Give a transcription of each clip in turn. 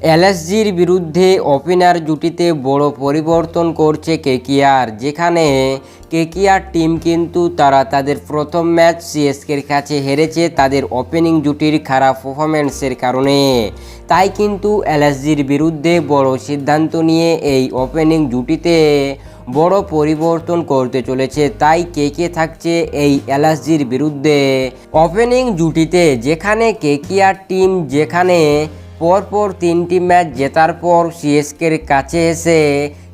এলএসজির বিরুদ্ধে ওপেনার জুটিতে বড় পরিবর্তন করছে কেকিআর, যেখানে কেকিআর টিম কিন্তু তারা তাদের প্রথম ম্যাচ সিএসকের কাছে হেরেছে তাদের ওপেনিং জুটির খারাপ পারফরমেন্সের কারণে। তাই কিন্তু এলএসজির বিরুদ্ধে বড় সিদ্ধান্ত নিয়ে এই ওপেনিং জুটিতে বড় পরিবর্তন করতে চলেছে। তাই কে কে থাকছে এই এলএসজির বিরুদ্ধে ওপেনিং জুটিতে, যেখানে কেকিআর টিম, যেখানে পরপর তিনটি ম্যাচ জেতার পর সিএসকের কাছে এসে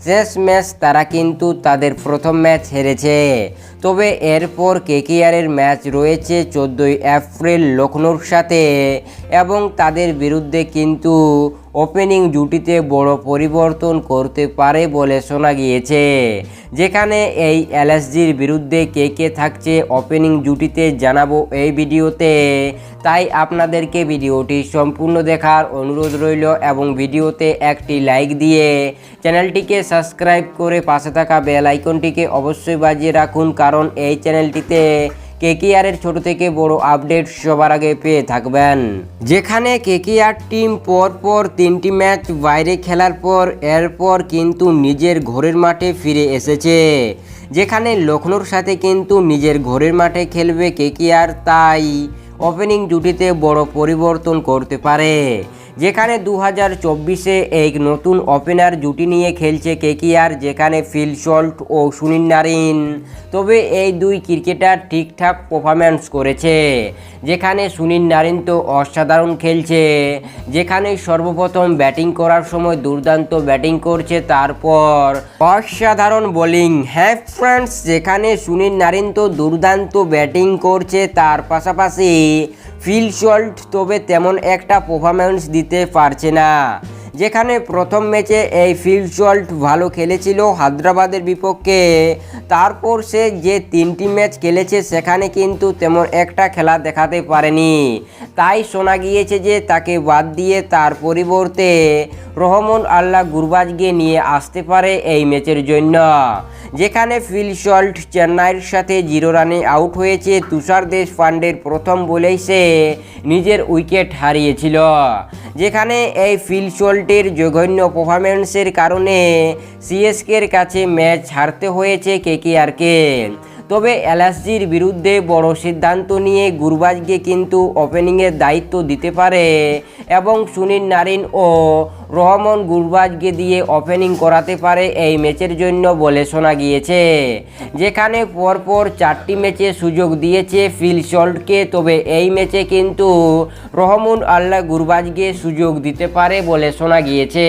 শেষ ম্যাচ তারা কিন্তু তাদের প্রথম ম্যাচ হেরেছে। তবে এরপর কেকেআরের ম্যাচ রয়েছে চোদ্দোই এপ্রিল লখনৌর সাথে এবং তাদের বিরুদ্ধে কিন্তু ওপেনিং জুটিতে বড় পরিবর্তন করতে পারে বলে শোনা গিয়েছে। যেখানে এই এলএসজির বিরুদ্ধে কে কে থাকছে ওপেনিং জুটিতে জানাব এই ভিডিওতে। তাই আপনাদেরকে ভিডিওটি সম্পূর্ণ দেখার অনুরোধ রইল এবং ভিডিওতে একটি লাইক দিয়ে চ্যানেলটিকে সাবস্ক্রাইব করে পাশে থাকা বেল আইকনটিকে অবশ্যই বাজিয়ে রাখুন, কারণ এই চ্যানেলটিতে কেকেআরের ছোট থেকে বড় আপডেট সবার আগে পেয়ে থাকবেন। যেখানে কেকেআর টিম পর পর তিনটি ম্যাচ বাইরে খেলার পর, এরপর কিন্তু নিজের ঘরের মাঠে ফিরে এসেছে। যেখানে লখনৌর সাথে কিন্তু নিজের ঘরের মাঠে খেলবে কেকেআর, তাই ওপেনিং জুটিতে বড় পরিবর্তন করতে পারে। যেখানে দু হাজার চব্বিশে এক নতুন ওপেনার জুটি নিয়ে খেলছে কেকিআর, যেখানে ফিল সল্ট ও সুনীল নারিন। তবে এই দুই ক্রিকেটার ঠিকঠাক পারফরম্যান্স করেছে। যেখানে সুনীল নারিন তো অসাধারণ খেলছে। যেখানে সর্বপ্রথম ব্যাটিং করার সময় দুর্দান্ত ব্যাটিং করছে তারপর। অসাধারণ বোলিং। হ্যাঁ ফ্রেন্ডস যেখানে সুনীল নারিন তো দুর্দান্ত ব্যাটিং করছে, তার পাশাপাশি ফিল সল্ট তবে তেমন একটা পারফরম্যান্স দিতে পারছে না। যেখানে প্রথম ম্যাচে এই ফিল্ড সল্ট ভালো খেলেছিল হায়দ্রাবাদের বিপক্ষে। তারপর সে যে তিনটি ম্যাচ খেলেছে, সেখানে কিন্তু তেমন একটা খেলা দেখাতে পারেনি। তাই শোনা গিয়েছে যে তাকে বাদ দিয়ে তার পরিবর্তে রহমান আল্লাহ গুরবাজকে নিয়ে আসতে পারে এই ম্যাচের জন্য। যেখানে ফিল সল্ট চেন্নাইয়ের সাথে জিরো রানে আউট হয়েছে, তুষার দেশ পান্ডের প্রথম বলেই সে নিজের উইকেট হারিয়েছিল। যেখানে এই ফিল সল্টের জঘন্য পারফরমেন্সের কারণে সিএসকের কাছে ম্যাচ হারতে হয়েছে কেকেআরকে তবে এলএসজির বিরুদ্ধে বড় সিদ্ধান্ত নিয়ে গুরবাজকে কিন্তু ওপেনিংয়ের দায়িত্ব দিতে পারে এবং সুনীল নারিন ও রহমান গুরবাজকে দিয়ে ওপেনিং করাতে পারে এই ম্যাচের জন্য বলে শোনা গিয়েছে। যেখানে পরপর চারটি ম্যাচে সুযোগ দিয়েছে ফিল সল্টকে তবে এই ম্যাচে কিন্তু রহমান আল্লাহ গুরবাজকে সুযোগ দিতে পারে বলে শোনা গিয়েছে।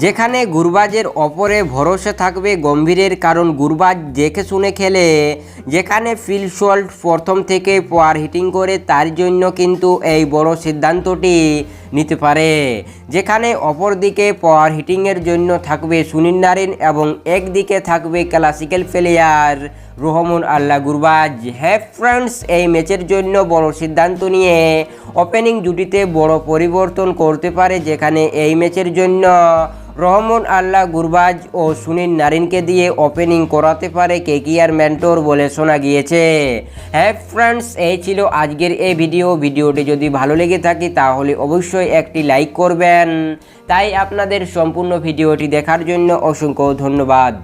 যেখানে গুরবাজের অপরে ভরসা থাকবে গম্ভীরের কারণ গুরবাজ দেখে শুনে খেলে, যেখানে ফিল সল্ট প্রথম থেকে পাওয়ার হিটিং করে, তার জন্য কিন্তু এই বড় সিদ্ধান্তটি নিতে পারে। যেখানে অপরদিকে পাওয়ার হিটিংয়ের জন্য থাকবে সুনীল নারিন এবং একদিকে থাকবে classical player Rahmanullah Gurbaz হ্যাঁ ফ্রেন্ডস, এই ম্যাচের জন্য বড় সিদ্ধান্ত নিয়ে ওপেনিং জুটিতে বড় পরিবর্তন করতে পারে যেখানে এই ম্যাচের জন্য রহমান আল্লাহ গুরবাজ ও সুনীল নারিনকে দিয়ে ওপেনিং করাতে পারে কে কেকিআর মেন্টর বলে শোনা গিয়েছে। হ্যাঁ ফ্রেন্ডস এই ছিল আজকের এই ভিডিও ভিডিওটি যদি ভালো লেগে থাকে তাহলে অবশ্যই একটি লাইক করবেন। তাই আপনাদের সম্পূর্ণ ভিডিওটি দেখার জন্য অসংখ্য ধন্যবাদ।